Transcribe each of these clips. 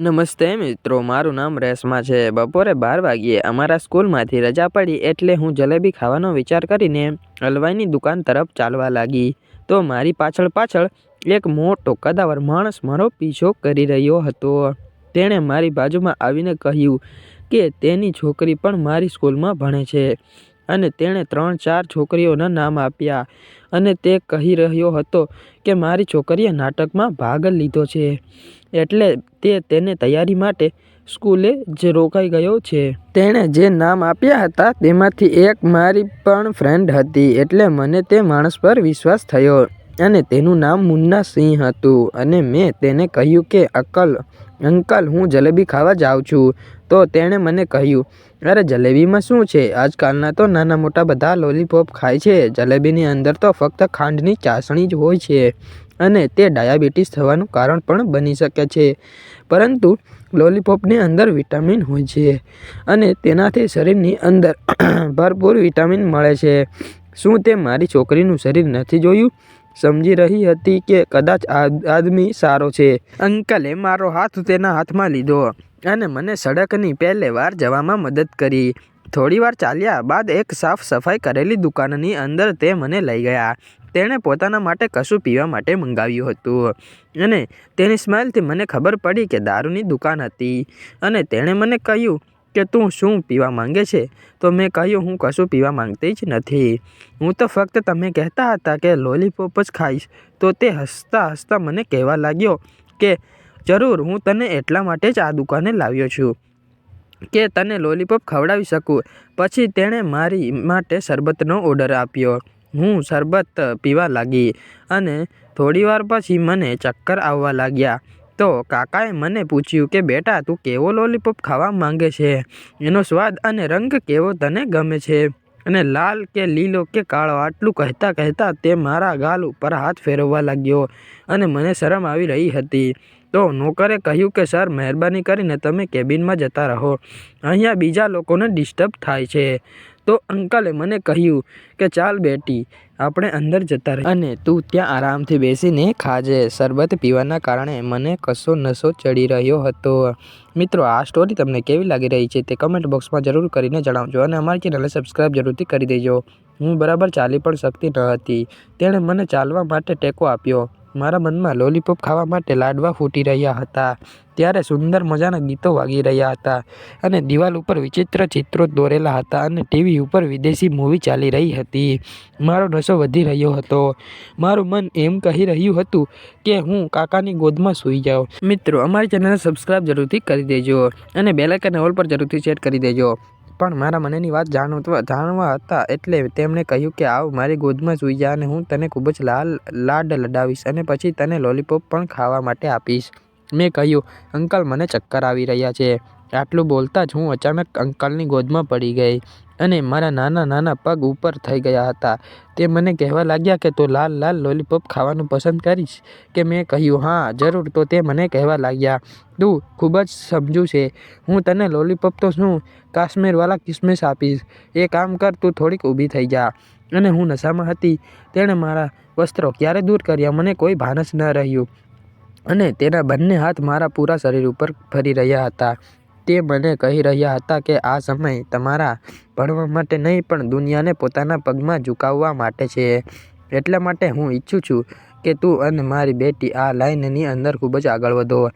નમસ્તે મિત્રો, મારું નામ રેશમા છે. બપોરે બાર વાગ્યે અમારા સ્કૂલમાંથી રજા પડી એટલે હું જલેબી ખાવાનો વિચાર કરીને હલવાઈની દુકાન તરફ ચાલવા લાગી. તો મારી પાછળ પાછળ એક મોટો કદાવર માણસ મારો પીછો કરી રહ્યો હતો. તેણે મારી બાજુમાં આવીને કહ્યું કે તેની છોકરી પણ મારી સ્કૂલમાં ભણે છે. અને તેણે ત્રણ ચાર છોકરીઓના નામ આપ્યા. અને તે કહી રહ્યો હતો કે મારી છોકરીએ નાટકમાં ભાગ લીધો છે. એટલે તે તેને તૈયારી માટે સ્કૂલે જ રોકાઈ ગયો છે. તેણે જે નામ આપ્યા હતા તેમાંથી એક મારી પણ ફ્રેન્ડ હતી. એટલે મને તે માણસ પર વિશ્વાસ થયો. અને તેનું નામ મુન્ના સિંહ હતું. અને મેં તેને કહ્યું કે અકલ અંકલ, હું જલેબી ખાવા જાઉં છું. તો તેણે મને કહ્યું, અરે, જલેબીમાં શું છે? આજકાલના તો નાના મોટા બધા લોલીપોપ ખાય છે. જલેબીની અંદર તો ફક્ત ખાંડની ચાસણી જ હોય છે અને તે ડાયાબિટીસ થવાનું કારણ પણ બની શકે છે. પરંતુ લોલીપોપની અંદર વિટામિન હોય છે અને તેનાથી શરીરની અંદર ભરપૂર વિટામિન મળે છે. શું તે મારી છોકરીનું શરીર નથી જોયું? સમજી રહી હતી કે કદાચ આદમી સારો છે. અંકલે મારો હાથ તેના હાથમાં લીધો અને મને સડકની પહેલે વાર જવામાં મદદ કરી. થોડી વાર ચાલ્યા બાદ એક સાફ સફાઈ કરેલી દુકાનની અંદર તે મને લઈ ગયા. તેણે પોતાના માટે કશું પીવા માટે મંગાવ્યું હતું અને તેની સ્માઇલથી મને ખબર પડી કે દારૂની દુકાન હતી અને તેણે મને કહ્યું કે તું શું પીવા માંગે છે? તો મેં કહ્યું, હું કશું પીવા માંગતી જ નથી. હું તો ફક્ત તમે કહેતા હતા કે લોલીપોપ જ ખાઈશ. તો તે હસતા હસતા મને કહેવા લાગ્યો કે, જરૂર, હું તને એટલા માટે જ આ દુકાને લાવ્યો છું કે તને લોલીપોપ ખવડાવી શકું. પછી તેણે મારી માટે શરબતનો ઓર્ડર આપ્યો. હું શરબત પીવા લાગી અને થોડીવાર પછી મને ચક્કર આવવા લાગ્યા. તો કાકાએ મને પૂછ્યું કે, બેટા, તું કેવો લોલીપોપ ખાવા માંગે છે? એનો સ્વાદ અને રંગ કેવો તને ગમે છે? અને લાલ કે લીલો કે કાળો? આટલું કહેતા કહેતા તે મારા ગાલ ઉપર હાથ ફેરવવા લાગ્યો અને મને શરમ આવી રહી હતી. તો નોકરે કહ્યું કે, સર, મહેરબાની કરીને તમે કેબિનમાં જતા રહો. અહીંયા બીજા લોકોને ડિસ્ટર્બ થાય છે. તો અંકલે મને કહ્યું કે ચાલ બેટી, આપણે અંદર જતા રહી અને તું ત્યાં આરામથી બેસીને ખાજે. શરબત પીવાના કારણે મને કશો નશો ચડી રહ્યો હતો. મિત્રો, આ સ્ટોરી તમને કેવી લાગી રહી છે તે કમેન્ટ બોક્સમાં જરૂર કરીને જણાવજો અને અમારી ચેનલને સબસ્ક્રાઈબ જરૂરથી કરી દેજો. હું બરાબર ચાલી પણ શકતી ન હતી. તેણે મને ચાલવા માટે ટેકો આપ્યો. મારા મનમાં લોલીપોપ ખાવા માટે લાડવા ફૂટી રહ્યા હતા. ત્યારે સુંદર મજાના ગીતો વાગી રહ્યા હતા અને દિવાલ ઉપર વિચિત્ર ચિત્રો દોરેલા હતા અને ટીવી ઉપર વિદેશી મૂવી ચાલી રહી હતી. મારો નશો વધી રહ્યો હતો. મારું મન એમ કહી રહ્યું હતું કે હું કાકાની ગોદમાં સૂઈ જાઉં. મિત્રો, અમારી ચેનલને સબસ્ક્રાઈબ જરૂરથી કરી દેજો અને બેલાઇકન ઓલ પર જરૂરથી સેટ કરી દેજો. પણ મારા મનની વાત જાણવા જાણવા હતા એટલે તેમણે કહ્યું કે આવ, મારી ગોદમાં સૂઈ જા અને હું તને ખૂબ જ લાલ, લાડ લડાવીશ અને પછી તને લોલીપોપ પણ ખાવા માટે આપીશ. મેં કહ્યું, અંકલ, મને ચક્કર આવી રહ્યા છે. આટલું બોલતા જ હું અચાનક અંકલની ગોદમાં પડી ગઈ. અને મારા નાના નાના પગ ઉપર થઈ ગયા હતા. તે મને કહેવા લાગ્યા કે તું લાલ લાલ લોલીપોપ ખાવાનું પસંદ કરીશ? કે મેં કહ્યું, હા, જરૂર. તો તે મને કહેવા લાગ્યા, તું ખૂબ જ સમજુ છે. હું તને લોલીપોપ તો શું કાશ્મીરવાળા કિસમિસ આપીશ? એ કામ કર, તું થોડીક ઊભી થઈ જા. અને હું નશામાં હતી. તેણે મારા વસ્ત્રો ક્યારે દૂર કર્યા? મને કોઈ ભાન જ ન રહ્યું. અને તેના બંને હાથ મારા પૂરા શરીર ઉપર ફરી રહ્યા હતા. તે મને કહી રહ્યા હતા કે આ સમય તમારા ભણવા માટે નહીં, પણ દુનિયાને પોતાના પગમાં ઝુકાવવા માટે છે. એટલા માટે હું ઈચ્છું છું કે તું અને મારી બેટી આ લાઇનની અંદર ખૂબ જ આગળ વધો.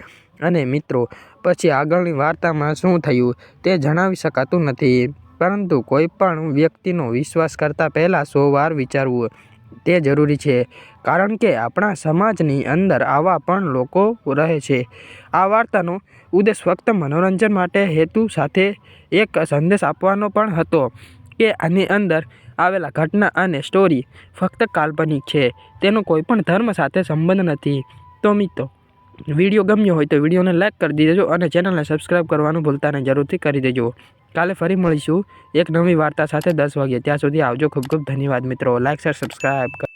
અને મિત્રો, પછી આગળની વાર્તામાં શું થયું તે જણાવી શકાતું નથી. પરંતુ કોઈ પણ વ્યક્તિનો વિશ્વાસ કરતાં પહેલાં સો વાર વિચારવું. તે જરૂરી છે, કારણ કે આપણા સમાજની અંદર આવા પણ લોકો રહે છે. આ વાર્તાનો ઉદ્દેશ ફક્ત મનોરંજન માટે હેતુ સાથે એક સંદેશ આપવાનો પણ હતો કે આની અંદર આવેલા ઘટના અને સ્ટોરી ફક્ત કાલ્પનિક છે, તેનો કોઈ પણ ધર્મ સાથે સંબંધ નથી. તો મિત્રો, વીડિયો ગમ્યો હોય તો વિડીયોને લાઇક કરી દેજો અને ચેનલને સબસ્ક્રાઈબ કરવાનું ભૂલતા જરૂરથી કરી દેજો. કાલે ફરી મળીશું એક નવી વાર્તા સાથે દસ વાગ્યે. ત્યાં સુધી આવજો. ખૂબ ખૂબ ધન્યવાદ મિત્રો. Like share subscribe